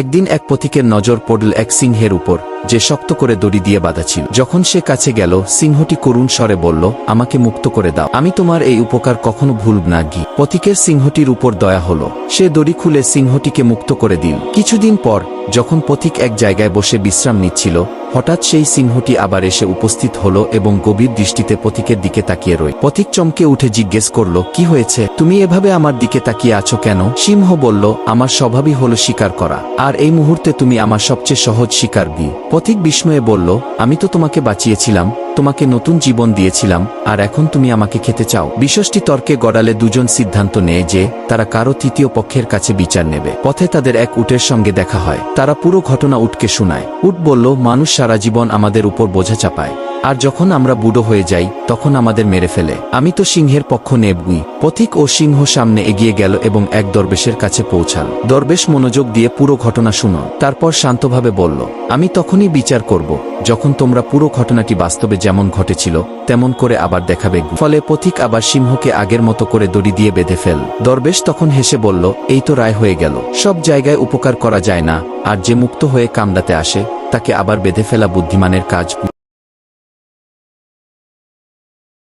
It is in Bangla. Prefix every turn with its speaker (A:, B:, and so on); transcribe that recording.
A: একদিন এক পথিকের নজর পড়ল এক সিংহের উপর, যে শক্ত করে দড়ি দিয়ে বাঁধা ছিল। যখন সে কাছে গেল, সিংহটি করুণ স্বরে বলল, আমাকে মুক্ত করে দাও। আমি তোমার এই উপকার কখনো ভুলব না, গি। পথিকের সিংহটির উপর দয়া হলো। সে দড়ি খুলে সিংহটিকে মুক্ত করে দিল। কিছুদিন পর, যখন পথিক এক জায়গায় বসে বিশ্রাম নিচ্ছিল হঠাৎ সেই সিংহটি আবার এসে উপস্থিত হলো এবং গভীর দৃষ্টিতে পথিকের দিকে তাকিয়ে রই পথিক চমকে উঠে জিজ্ঞেস করল, কি হয়েছে? তুমি এভাবে আমার দিকে তাকিয়ে আছো কেন? সিংহ বলল, আমার স্বভাবই হলো শিকার করা। আর এই মুহূর্তে তুমি আমার সবচেয়ে সহজ শিকার বি। পথিক বিস্ময়ে বলল, আমি তো তোমাকে বাঁচিয়েছিলাম, তোমাকে নতুন জীবন দিয়েছিলাম, আর এখন তুমি আমাকে খেতে চাও। বিশ্বষ্টি তর্কে গড়ালে দুজন সিদ্ধান্ত নেয় যে, তারা কারও তৃতীয় পক্ষের কাছে বিচার নেবে। পথে তাদের এক উটের সঙ্গে দেখা হয়। তারা পুরো ঘটনা উটকে শোনায়। উট বলল, মানুষ সারা জীবন আমাদের উপর বোঝা চাপায়। আর যখন আমরা বুড়ো হয়ে যাই, তখন আমাদের মেরে ফেলে। আমি তো সিংহের পক্ষ নেবগুই পথিক ও সিংহ সামনে এগিয়ে গেল এবং এক দরবেশের কাছে পৌঁছাল। দরবেশ মনোযোগ দিয়ে পুরো ঘটনা শুনো। তারপর শান্তভাবে বলল, আমি তখনই বিচার করব। যখন তোমরা পুরো ঘটনাটি বাস্তবে যেমন ঘটেছিল, তেমন করে আবার দেখাবে। ফলে পথিক আবার সিংহকে আগের মতো করে দড়ি দিয়ে বেঁধে ফেল। দরবেশ তখন হেসে বলল, এই তো রায় হয়ে গেল। সব জায়গায় উপকার করা যায় না। আর যে মুক্ত হয়ে কামড়াতে আসে তাকে আবার বেঁধে ফেলা বুদ্ধিমানের কাজ